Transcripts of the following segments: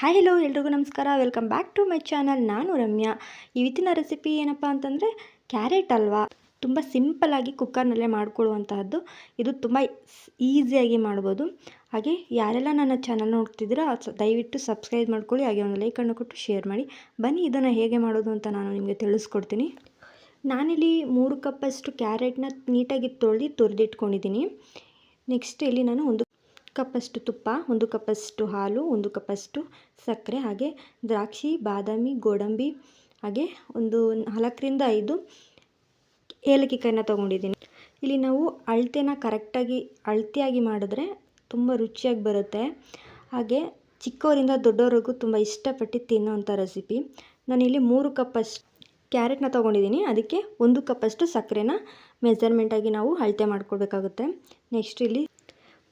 Hi hello ಎಲ್ರಿಗೂ ನಮಸ್ಕಾರ. Welcome back to my channel ನಾನು ರಮ್ಯಾ. ಇವತ್ತಿನ ರೆಸಿಪಿ ಏನಪ್ಪ ಅಂತಂದರೆ ಕ್ಯಾರೆಟ್ ಹಲ್ವಾ ತುಂಬ ಸಿಂಪಲ್ಲಾಗಿ ಕುಕ್ಕರ್ನಲ್ಲೇ ಮಾಡ್ಕೊಳ್ಳುವಂತಹದ್ದು ಇದು ತುಂಬ ಈಸಿಯಾಗಿ ಮಾಡ್ಬೋದು. ಹಾಗೆ ಯಾರೆಲ್ಲ ನನ್ನ ಚಾನಲ್ ನೋಡ್ತಿದ್ದೀರಾ ದಯವಿಟ್ಟು ಸಬ್ಸ್ಕ್ರೈಬ್ ಮಾಡ್ಕೊಳ್ಳಿ. ಹಾಗೆ ಒಂದು ಲೈಕನ್ನು ಕೊಟ್ಟು ಶೇರ್ ಮಾಡಿ. ಬನ್ನಿ, ಇದನ್ನು ಹೇಗೆ ಮಾಡೋದು ಅಂತ ನಾನು ನಿಮಗೆ ತಿಳಿಸ್ಕೊಡ್ತೀನಿ. ನಾನಿಲ್ಲಿ ಮೂರು ಕಪ್ಪಷ್ಟು ಕ್ಯಾರೆಟ್ನ ನೀಟಾಗಿ ತೊಳೆದು, ತುರಿದಿಟ್ಕೊಂಡಿದ್ದೀನಿ. ನೆಕ್ಸ್ಟ್ ಇಲ್ಲಿ ನಾನು ಒಂದು ಕಪ್ಪಷ್ಟು ತುಪ್ಪ, ಒಂದು ಕಪ್ಪಷ್ಟು ಹಾಲು, ಒಂದು ಕಪ್ಪಷ್ಟು ಸಕ್ಕರೆ, ಹಾಗೆ ದ್ರಾಕ್ಷಿ, ಬಾದಾಮಿ, ಗೋಡಂಬಿ, ಹಾಗೆ ಒಂದು ನಾಲ್ಕರಿಂದ ಐದು ಏಲಕ್ಕಿ ಕಾಯಿನ ತೊಗೊಂಡಿದ್ದೀನಿ. ಇಲ್ಲಿ ನಾವು ಅಳತೆನ ಕರೆಕ್ಟಾಗಿ, ಅಳತೆಯಾಗಿ ಮಾಡಿದ್ರೆ ತುಂಬ ರುಚಿಯಾಗಿ ಬರುತ್ತೆ. ಹಾಗೆ ಚಿಕ್ಕವರಿಂದ ದೊಡ್ಡವರಿಗೂ ತುಂಬ ಇಷ್ಟಪಟ್ಟು ತಿನ್ನೋವಂಥ ರೆಸಿಪಿ. ನಾನಿಲ್ಲಿ ಮೂರು ಕಪ್ಪಷ್ಟು ಕ್ಯಾರೆಟ್ನ ತೊಗೊಂಡಿದ್ದೀನಿ. ಅದಕ್ಕೆ ಒಂದು ಕಪ್ಪಷ್ಟು ಸಕ್ಕರೆನ ಮೆಜರ್ಮೆಂಟಾಗಿ ನಾವು ಅಳತೆ ಮಾಡ್ಕೊಳ್ಬೇಕಾಗುತ್ತೆ ನೆಕ್ಸ್ಟ್ ಇಲ್ಲಿ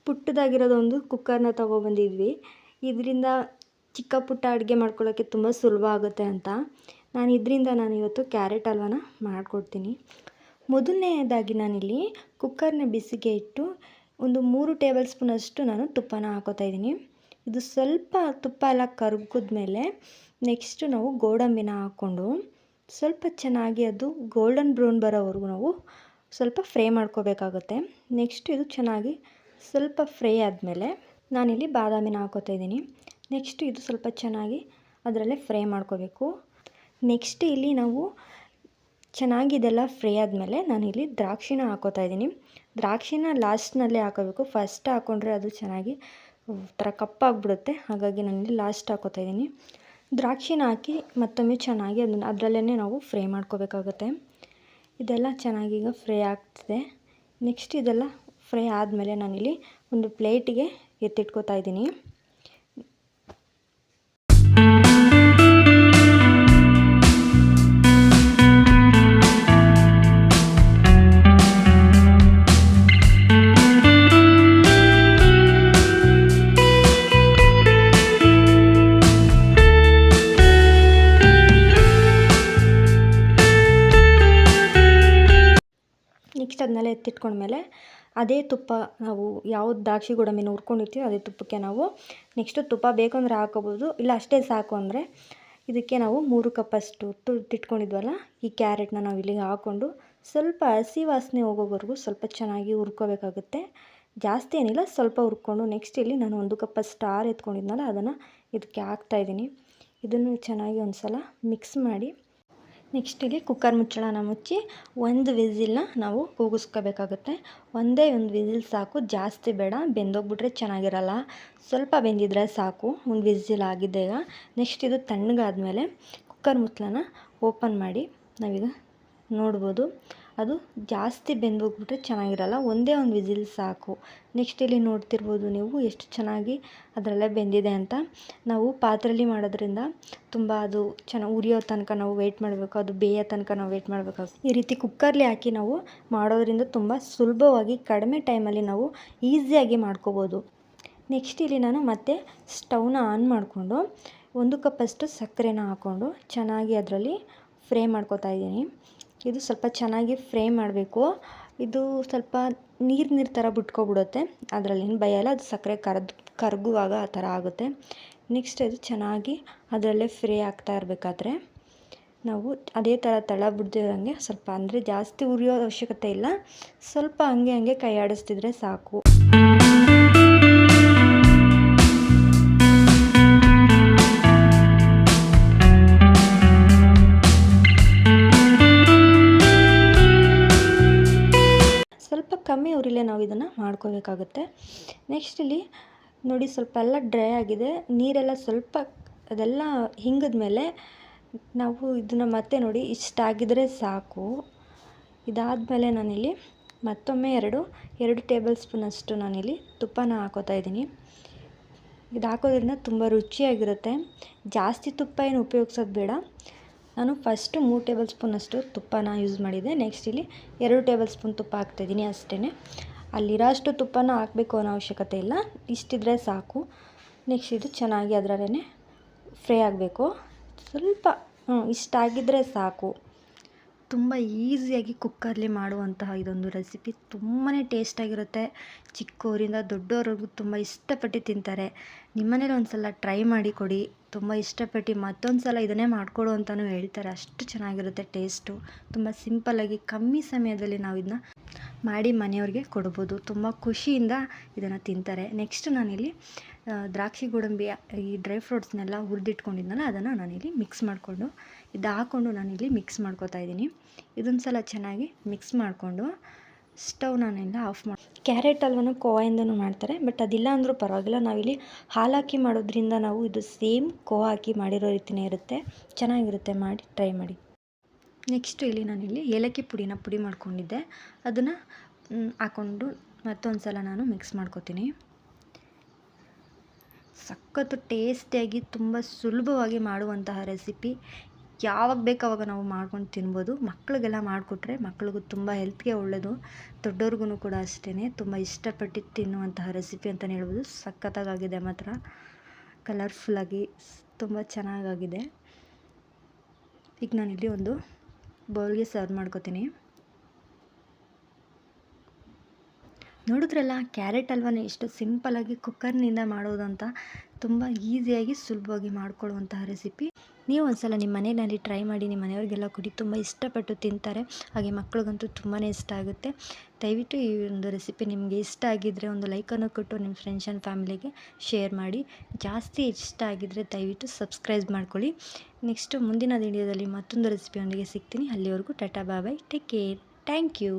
ಪುಟ್ಟದಾಗಿರೋದೊಂದು ಕುಕ್ಕರ್ನ ತೊಗೊಬಂದಿದ್ವಿ. ಇದರಿಂದ ಚಿಕ್ಕ ಪುಟ್ಟ ಅಡುಗೆ ಮಾಡ್ಕೊಳ್ಳೋಕ್ಕೆ ತುಂಬ ಸುಲಭ ಆಗುತ್ತೆ ಅಂತ. ನಾನು ಇದರಿಂದ ನಾನು ಇವತ್ತು ಕ್ಯಾರೆಟ್ ಹಲ್ವಾನ ಮಾಡಿಕೊಡ್ತೀನಿ. ಮೊದಲನೇದಾಗಿ ನಾನಿಲ್ಲಿ ಕುಕ್ಕರ್ನ ಬಿಸಿಗೆ ಇಟ್ಟು ಒಂದು ಮೂರು ಟೇಬಲ್ ಸ್ಪೂನಷ್ಟು ನಾನು ತುಪ್ಪನ ಹಾಕೋತಾ ಇದ್ದೀನಿ. ಇದು ಸ್ವಲ್ಪ ತುಪ್ಪ ಎಲ್ಲ ಕರ್ಗಿದ್ಮೇಲೆ ನೆಕ್ಸ್ಟು ನಾವು ಗೋಡಂಬಿನ ಹಾಕ್ಕೊಂಡು ಸ್ವಲ್ಪ ಚೆನ್ನಾಗಿ ಅದು ಗೋಲ್ಡನ್ ಬ್ರೌನ್ ಬರೋವರೆಗೂ ನಾವು ಸ್ವಲ್ಪ ಫ್ರೈ ಮಾಡ್ಕೋಬೇಕಾಗುತ್ತೆ. ನೆಕ್ಸ್ಟ್ ಇದು ಚೆನ್ನಾಗಿ ಸ್ವಲ್ಪ ಫ್ರೈ ಆದಮೇಲೆ ನಾನಿಲ್ಲಿ ಬಾದಾಮಿನ ಹಾಕೋತಾ ಇದ್ದೀನಿ. ನೆಕ್ಸ್ಟ್ ಇದು ಸ್ವಲ್ಪ ಚೆನ್ನಾಗಿ ಅದರಲ್ಲೇ ಫ್ರೈ ಮಾಡ್ಕೋಬೇಕು. ನೆಕ್ಸ್ಟ್ ಇಲ್ಲಿ ನಾವು ಚೆನ್ನಾಗಿ ಇದೆಲ್ಲ ಫ್ರೈ ಆದಮೇಲೆ ನಾನಿಲ್ಲಿ ದ್ರಾಕ್ಷಿನ ಹಾಕೋತಾ ಇದ್ದೀನಿ. ದ್ರಾಕ್ಷಿನ ಲಾಸ್ಟ್ನಲ್ಲೇ ಹಾಕೋಬೇಕು. ಫಸ್ಟ್ ಹಾಕ್ಕೊಂಡ್ರೆ ಅದು ಚೆನ್ನಾಗಿ ಒಂಥರ ಕಪ್ಪಾಗ್ಬಿಡುತ್ತೆ. ಹಾಗಾಗಿ ನಾನಿಲ್ಲಿ ಲಾಸ್ಟ್ ಹಾಕೋತಾ ಇದ್ದೀನಿ. ದ್ರಾಕ್ಷಿನ ಹಾಕಿ ಮತ್ತೊಮ್ಮೆ ಚೆನ್ನಾಗಿ ಅದನ್ನು ಅದರಲ್ಲೇ ನಾವು ಫ್ರೈ ಮಾಡ್ಕೋಬೇಕಾಗುತ್ತೆ. ಇದೆಲ್ಲ ಚೆನ್ನಾಗಿ ಈಗ ಫ್ರೈ ಆಗ್ತಿದೆ. ನೆಕ್ಸ್ಟ್ ಇದೆಲ್ಲ ಫ್ರೈ ಆದಮೇಲೆ ನಾನಿಲ್ಲಿ ಒಂದು ಪ್ಲೇಟಿಗೆ ಎತ್ತಿಟ್ಕೋತಾ ಇದ್ದೀನಿ. ನೆಕ್ಸ್ಟ್ ಅದನ್ನೆಲ್ಲ ಎತ್ತಿಟ್ಕೊಂಡ್ಮೇಲೆ ಅದೇ ತುಪ್ಪ ನಾವು ಯಾವ ದ್ರಾಕ್ಷಿ ಗೋಡಂಬಿನ ಹುರ್ಕೊಂಡಿರ್ತೀವಿ ಅದೇ ತುಪ್ಪಕ್ಕೆ ನಾವು ನೆಕ್ಸ್ಟು ತುಪ್ಪ ಬೇಕು ಅಂದರೆ ಇಲ್ಲ ಅಷ್ಟೇ ಸಾಕು ಅಂದರೆ ಇದಕ್ಕೆ ನಾವು ಮೂರು ಕಪ್ಪಷ್ಟು ತುರ್ದಿಟ್ಕೊಂಡಿದ್ವಲ್ಲ ಈ ಕ್ಯಾರೆಟ್ನ ನಾವು ಇಲ್ಲಿಗೆ ಹಾಕ್ಕೊಂಡು ಸ್ವಲ್ಪ ಹಸಿ ವಾಸನೆ ಹೋಗೋವರೆಗೂ ಸ್ವಲ್ಪ ಚೆನ್ನಾಗಿ ಹುರ್ಕೋಬೇಕಾಗುತ್ತೆ. ಜಾಸ್ತಿ ಏನಿಲ್ಲ, ಸ್ವಲ್ಪ ಹುರ್ಕೊಂಡು ನೆಕ್ಸ್ಟ್ ಇಲ್ಲಿ ನಾನು ಒಂದು ಕಪ್ ಸ್ಟಾರ್ ಎತ್ಕೊಂಡಿದ್ನಲ್ಲ ಅದನ್ನು ಇದಕ್ಕೆ ಹಾಕ್ತಾಯಿದ್ದೀನಿ ಇದನ್ನು ಚೆನ್ನಾಗಿ ಒಂದು ಸಲ ಮಿಕ್ಸ್ ಮಾಡಿ ನೆಕ್ಸ್ಟ್ ಇಲ್ಲಿ ಕುಕ್ಕರ್ ಮುಚ್ಚಳನ ಮುಚ್ಚಿ ಒಂದು ವಿಸಿಲನ್ನ ನಾವು ಕೂಗಿಸ್ಕೋಬೇಕಾಗುತ್ತೆ. ಒಂದೇ ಒಂದು ವಿಸಿಲ್ ಸಾಕು, ಜಾಸ್ತಿ ಬೇಡ, ಬೆಂದೋಗ್ಬಿಟ್ರೆ ಚೆನ್ನಾಗಿರಲ್ಲ. ಸ್ವಲ್ಪ ಬೆಂದಿದ್ರೆ ಸಾಕು, ಒಂದು ವಿಸಿಲ್ ಆಗಿದೆ ಈಗ. ನೆಕ್ಸ್ಟ್ ಇದು ತಣ್ಣಗಾದ್ಮೇಲೆ ಕುಕ್ಕರ್ ಮುಚ್ಚಳನ ಓಪನ್ ಮಾಡಿ ನಾವೀಗ ನೋಡ್ಬೋದು. ಅದು ಜಾಸ್ತಿ ಬೆಂದೋಗ್ಬಿಟ್ರೆ ಚೆನ್ನಾಗಿರಲ್ಲ. ಒಂದೇ ಒಂದು ವಿಸಿಲ್ ಸಾಕು. ನೆಕ್ಸ್ಟ್ ಇಲ್ಲಿ ನೋಡ್ತಿರ್ಬೋದು ನೀವು ಎಷ್ಟು ಚೆನ್ನಾಗಿ ಅದರಲ್ಲೇ ಬೆಂದಿದೆ ಅಂತ. ನಾವು ಪಾತ್ರೆಯಲ್ಲಿ ಮಾಡೋದ್ರಿಂದ ತುಂಬ ಅದು ಚೆನ್ನಾಗಿ ಉರಿಯೋ ತನಕ ನಾವು ವೆಯ್ಟ್ ಮಾಡಬೇಕು, ಅದು ಬೇಯೋ ತನಕ ನಾವು ವೆಯ್ಟ್ ಮಾಡಬೇಕಾಗುತ್ತೆ ಈ ರೀತಿ ಕುಕ್ಕರ್ಲಿ ಹಾಕಿ ನಾವು ಮಾಡೋದ್ರಿಂದ ತುಂಬ ಸುಲಭವಾಗಿ ಕಡಿಮೆ ಟೈಮಲ್ಲಿ ನಾವು ಈಸಿಯಾಗಿ ಮಾಡ್ಕೋಬೋದು. ನೆಕ್ಸ್ಟ್ ಇಲ್ಲಿ ನಾನು ಮತ್ತೆ ಸ್ಟವ್ನ ಆನ್ ಮಾಡಿಕೊಂಡು ಒಂದು ಕಪ್ಪಷ್ಟು ಸಕ್ಕರೆನ ಹಾಕ್ಕೊಂಡು ಚೆನ್ನಾಗಿ ಅದರಲ್ಲಿ ಫ್ರೈ ಮಾಡ್ಕೊತಾ ಇದ್ದೀನಿ. ಇದು ಸ್ವಲ್ಪ ಚೆನ್ನಾಗಿ ಫ್ರೈ ಮಾಡಬೇಕು. ಇದು ಸ್ವಲ್ಪ ನೀರು ನೀರು ಥರ ಬಿಟ್ಕೊಬಿಡುತ್ತೆ. ಅದರಲ್ಲೇನು ಭಯ ಇಲ್ಲ, ಅದು ಸಕ್ಕರೆ ಕರ್ದು, ಕರಗುವಾಗ ಆ ಥರ ಆಗುತ್ತೆ. ನೆಕ್ಸ್ಟ್ ಇದು ಚೆನ್ನಾಗಿ ಅದರಲ್ಲೇ ಫ್ರೈ ಆಗ್ತಾ ಇರಬೇಕಾದ್ರೆ ನಾವು ಅದೇ ಥರ ತಳ ಬಿಡ್ದಿರಂಗೆ ಸ್ವಲ್ಪ ಅಂದರೆ ಜಾಸ್ತಿ ಉರಿಯೋ ಅವಶ್ಯಕತೆ ಇಲ್ಲ. ಸ್ವಲ್ಪ ಹಂಗೆ ಹಂಗೆ ಕೈ ಆಡಿಸ್ತಿದ್ರೆ ಸಾಕು. ಇದನ್ನು ಮಾಡ್ಕೋಬೇಕಾಗುತ್ತೆ. ನೆಕ್ಸ್ಟ್ ಇಲ್ಲಿ ನೋಡಿ ಸ್ವಲ್ಪ ಎಲ್ಲ ಡ್ರೈ ಆಗಿದೆ. ನೀರೆಲ್ಲ ಸ್ವಲ್ಪ ಅದೆಲ್ಲ ಹಿಂಗಿದ್ಮೇಲೆ ನಾವು ಇದನ್ನು ಮತ್ತೆ ನೋಡಿ ಇಷ್ಟಾಗಿದ್ರೆ ಸಾಕು. ಇದಾದಮೇಲೆ ನಾನಿಲ್ಲಿ ಮತ್ತೊಮ್ಮೆ ಎರಡು ಎರಡು ಟೇಬಲ್ ಸ್ಪೂನಷ್ಟು ನಾನಿಲ್ಲಿ ತುಪ್ಪನ ಹಾಕೋತಾ ಇದ್ದೀನಿ. ಇದು ಹಾಕೋದ್ರಿಂದ ತುಂಬ ರುಚಿಯಾಗಿರುತ್ತೆ. ಜಾಸ್ತಿ ತುಪ್ಪ ಏನು ಉಪಯೋಗಿಸೋದು ಬೇಡ. ನಾನು ಫಸ್ಟು ಮೂರು ಟೇಬಲ್ ಸ್ಪೂನಷ್ಟು ತುಪ್ಪನ ಯೂಸ್ ಮಾಡಿದ್ದೆ ನೆಕ್ಸ್ಟ್ ಇಲ್ಲಿ ಎರಡು ಟೇಬಲ್ ಸ್ಪೂನ್ ತುಪ್ಪ ಹಾಕ್ತಾಯಿದ್ದೀನಿ ಅಷ್ಟೇ ಅಲ್ಲಿರೋ ಅಷ್ಟು ತುಪ್ಪನ ಹಾಕಬೇಕು ಅನ್ನೋ ಅವಶ್ಯಕತೆ ಇಲ್ಲ. ಇಷ್ಟಿದ್ರೆ ಸಾಕು. ನೆಕ್ಸ್ಟ್ ಇದು ಚೆನ್ನಾಗಿ ಅದರಲ್ಲೇ ಫ್ರೈ ಆಗಬೇಕು. ಸ್ವಲ್ಪ ಇಷ್ಟಾಗಿದ್ದರೆ ಸಾಕು. ತುಂಬ ಈಸಿಯಾಗಿ ಕುಕ್ಕರ್ಲಿ ಮಾಡುವಂತಹ ಇದೊಂದು ರೆಸಿಪಿ ತುಂಬಾ ಟೇಸ್ಟಾಗಿರುತ್ತೆ ಚಿಕ್ಕವರಿಂದ ದೊಡ್ಡವರೆಗೂ ತುಂಬ ಇಷ್ಟಪಟ್ಟು ತಿಂತಾರೆ. ನಿಮ್ಮನೇಲಿ ಒಂದು ಸಲ ಟ್ರೈ ಮಾಡಿ ಕೊಡಿ. ತುಂಬ ಇಷ್ಟಪಟ್ಟು ಮತ್ತೊಂದು ಸಲ ಇದನ್ನೇ ಮಾಡಿಕೊಡು ಅಂತಲೂ ಹೇಳ್ತಾರೆ. ಅಷ್ಟು ಚೆನ್ನಾಗಿರುತ್ತೆ ಟೇಸ್ಟು. ತುಂಬ ಸಿಂಪಲ್ಲಾಗಿ ಕಮ್ಮಿ ಸಮಯದಲ್ಲಿ ನಾವು ಇದನ್ನ ಮಾಡಿ ಮನೆಯವ್ರಿಗೆ ಕೊಡ್ಬೋದು. ತುಂಬ ಖುಷಿಯಿಂದ ಇದನ್ನು ತಿಂತಾರೆ. ನೆಕ್ಸ್ಟ್ ನಾನಿಲ್ಲಿ ದ್ರಾಕ್ಷಿ ಗೋಡಂಬಿ, ಈ ಡ್ರೈ ಫ್ರೂಟ್ಸ್ನೆಲ್ಲ ಹುರಿದಿಟ್ಕೊಂಡಿದ್ನಲ್ಲ, ಅದನ್ನು ನಾನಿಲ್ಲಿ ಮಿಕ್ಸ್ ಮಾಡಿಕೊಂಡು, ಇದು ಹಾಕ್ಕೊಂಡು ನಾನಿಲ್ಲಿ ಮಿಕ್ಸ್ ಮಾಡ್ಕೊತಾ ಇದ್ದೀನಿ. ಇದೊಂದು ಸಲ ಚೆನ್ನಾಗಿ ಮಿಕ್ಸ್ ಮಾಡಿಕೊಂಡು ಸ್ಟವ್ ನಾನೆಲ್ಲ ಆಫ್ ಮಾಡಿ ಕ್ಯಾರೆಟ್ ಹಲ್ವನು ಕೋವಾಯಿಂದನು ಮಾಡ್ತಾರೆ ಬಟ್ ಅದಿಲ್ಲ ಅಂದರೂ ಪರವಾಗಿಲ್ಲ. ನಾವಿಲ್ಲಿ ಹಾಲು ಹಾಕಿ ಮಾಡೋದ್ರಿಂದ ನಾವು ಇದು ಸೇಮ್ ಕೋವಾ ಹಾಕಿ ಮಾಡಿರೋ ರೀತಿಯೇ ಇರುತ್ತೆ. ಚೆನ್ನಾಗಿರುತ್ತೆ, ಮಾಡಿ ಟ್ರೈ ಮಾಡಿ. ನೆಕ್ಸ್ಟು ಇಲ್ಲಿ ನಾನಿಲ್ಲಿ ಏಲಕ್ಕಿ ಪುಡಿನ ಪುಡಿ ಮಾಡ್ಕೊಂಡಿದ್ದೆ. ಅದನ್ನು ಹಾಕ್ಕೊಂಡು ಮತ್ತೊಂದು ಸಲ ನಾನು ಮಿಕ್ಸ್ ಮಾಡ್ಕೊತೀನಿ. ಸಖತ್ತು ಟೇಸ್ಟಿಯಾಗಿ ತುಂಬ ಸುಲಭವಾಗಿ ಮಾಡುವಂತಹ ರೆಸಿಪಿ ಯಾವಾಗ ಬೇಕಾವಾಗ ನಾವು ಮಾಡ್ಕೊಂಡು ತಿನ್ಬೋದು. ಮಕ್ಕಳಿಗೆಲ್ಲ ಮಾಡಿಕೊಟ್ರೆ ಮಕ್ಳಿಗೂ ತುಂಬ ಹೆಲ್ತ್ಗೆ ಒಳ್ಳೆಯದು ದೊಡ್ಡವ್ರಿಗೂ ಕೂಡ ಅಷ್ಟೇ ತುಂಬ ಇಷ್ಟಪಟ್ಟು ತಿನ್ನುವಂತಹ ರೆಸಿಪಿ ಅಂತಲೇ ಹೇಳ್ಬೋದು. ಸಖತ್ತಾಗಿದೆ ಮಾತ್ರ. ಕಲರ್ಫುಲ್ಲಾಗಿ ತುಂಬ ಚೆನ್ನಾಗಾಗಿದೆ. ಈಗ ನಾನಿಲ್ಲಿ ಒಂದು ಬೌಲ್ಗೆ ಸರ್ವ್ ಮಾಡ್ಕೊತೀನಿ. ನೋಡಿದ್ರಲ್ಲ, ಕ್ಯಾರೆಟ್ ಹಲ್ವಾನ ಎಷ್ಟು ಸಿಂಪಲ್ಲಾಗಿ ಕುಕ್ಕರ್ನಿಂದ ಮಾಡೋದಂತ, ತುಂಬ ಈಸಿಯಾಗಿ ಸುಲಭವಾಗಿ ಮಾಡ್ಕೊಳ್ಳುವಂತಹ ರೆಸಿಪಿ ನೀವು ಒಂದು ಸಲ ನಿಮ್ಮ ಮನೆಯಲ್ಲಿ ಟ್ರೈ ಮಾಡಿ ನಿಮ್ಮ ಮನೆಯವ್ರಿಗೆಲ್ಲ ಕೊಡಿ. ತುಂಬ ಇಷ್ಟಪಟ್ಟು ತಿಂತಾರೆ. ಹಾಗೆ ಮಕ್ಳಿಗಂತೂ ತುಂಬಾ ಇಷ್ಟ ಆಗುತ್ತೆ. ದಯವಿಟ್ಟು ಈ ಒಂದು ರೆಸಿಪಿ ನಿಮಗೆ ಇಷ್ಟ ಆಗಿದ್ದರೆ ಒಂದು ಲೈಕನ್ನು ಕೊಟ್ಟು ನಿಮ್ಮ ಫ್ರೆಂಡ್ಸ್ ಆ್ಯಂಡ್ ಫ್ಯಾಮಿಲಿಗೆ ಶೇರ್ ಮಾಡಿ. ಜಾಸ್ತಿ ಇಷ್ಟ ಆಗಿದ್ದರೆ ದಯವಿಟ್ಟು ಸಬ್ಸ್ಕ್ರೈಬ್ ಮಾಡ್ಕೊಳ್ಳಿ. ನೆಕ್ಸ್ಟು ಮುಂದಿನ ವಿಡಿಯೋದಲ್ಲಿ ಮತ್ತೊಂದು ರೆಸಿಪಿಯೊಂದಿಗೆ ಸಿಗ್ತೀನಿ. ಅಲ್ಲಿವರೆಗೂ tata bye take care thank you